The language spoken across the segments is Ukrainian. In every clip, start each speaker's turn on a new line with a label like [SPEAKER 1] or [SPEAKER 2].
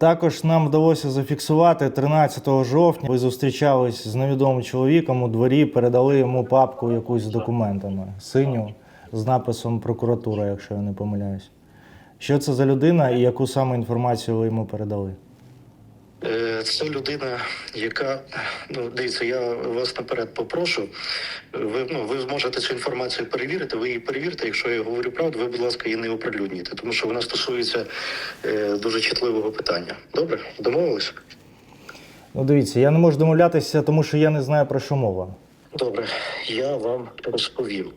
[SPEAKER 1] Також нам вдалося зафіксувати 13 жовтня. Ви зустрічались з невідомим чоловіком у дворі, передали йому папку якусь з документами синю з написом прокуратура, якщо я не помиляюсь. Що це за людина і яку саме інформацію ви йому передали?
[SPEAKER 2] Це людина, яка ну дивіться, я вас наперед попрошу. Ви ну ви зможете цю інформацію перевірити. Ви її перевірте. Якщо я говорю правду, ви, будь ласка, її не оприлюднюйте, тому що вона стосується е, дуже чутливого питання. Добре, домовились?
[SPEAKER 1] Ну, дивіться, я не можу домовлятися, тому що я не знаю про що мова.
[SPEAKER 2] Добре, я вам розповім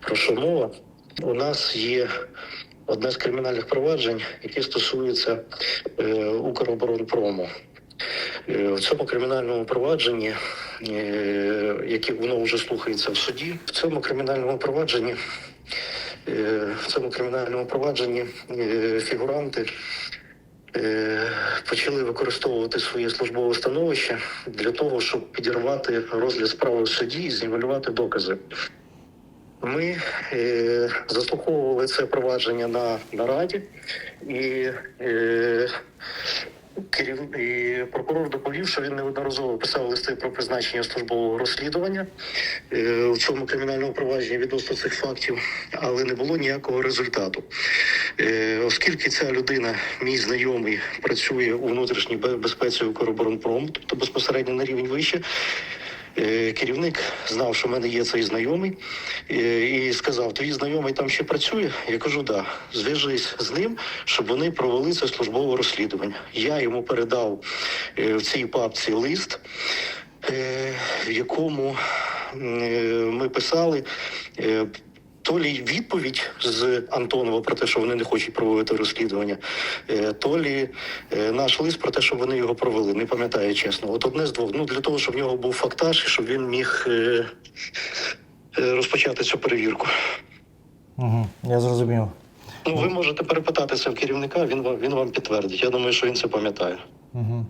[SPEAKER 2] про що мова. У нас є одне з кримінальних проваджень, яке стосується е, Укроборонпрому. Е, В цьому кримінальному провадженні, е, яке воно вже слухається в суді, в цьому кримінальному провадженні, е, в цьому кримінальному провадженні фігуранти почали використовувати своє службове становище для того, щоб підірвати розгляд справи в суді і знівелювати докази. Ми заслуховували це провадження на нараді, і, керів... і прокурор доповів, що він неодноразово писав листи про призначення службового розслідування е, в цьому кримінальному провадженні відносно цих фактів, але не було ніякого результату. Е, оскільки ця людина, мій знайомий, працює у внутрішній безпеці Укроборонпром, тобто безпосередньо на рівень вище. Е, Керівник знав, що в мене є цей знайомий, е, і сказав: Твій знайомий там ще працює? Я кажу, да. Зв'яжись з ним, щоб вони провели це службове розслідування. Я йому передав е, в цій папці лист, в якому ми писали. То лі відповідь з Антонова про те, що вони не хочуть проводити розслідування, е, то лі е, наш лист про те, що вони його провели. Не пам'ятаю чесно. От одне з двох. Ну для того, щоб в нього був фактаж, і щоб він міг е, розпочати цю перевірку.
[SPEAKER 1] Угу, я зрозумів.
[SPEAKER 2] Ну, ви можете перепитатися в керівника, він вам він вам підтвердить. Я думаю, що він це пам'ятає.
[SPEAKER 1] Угу.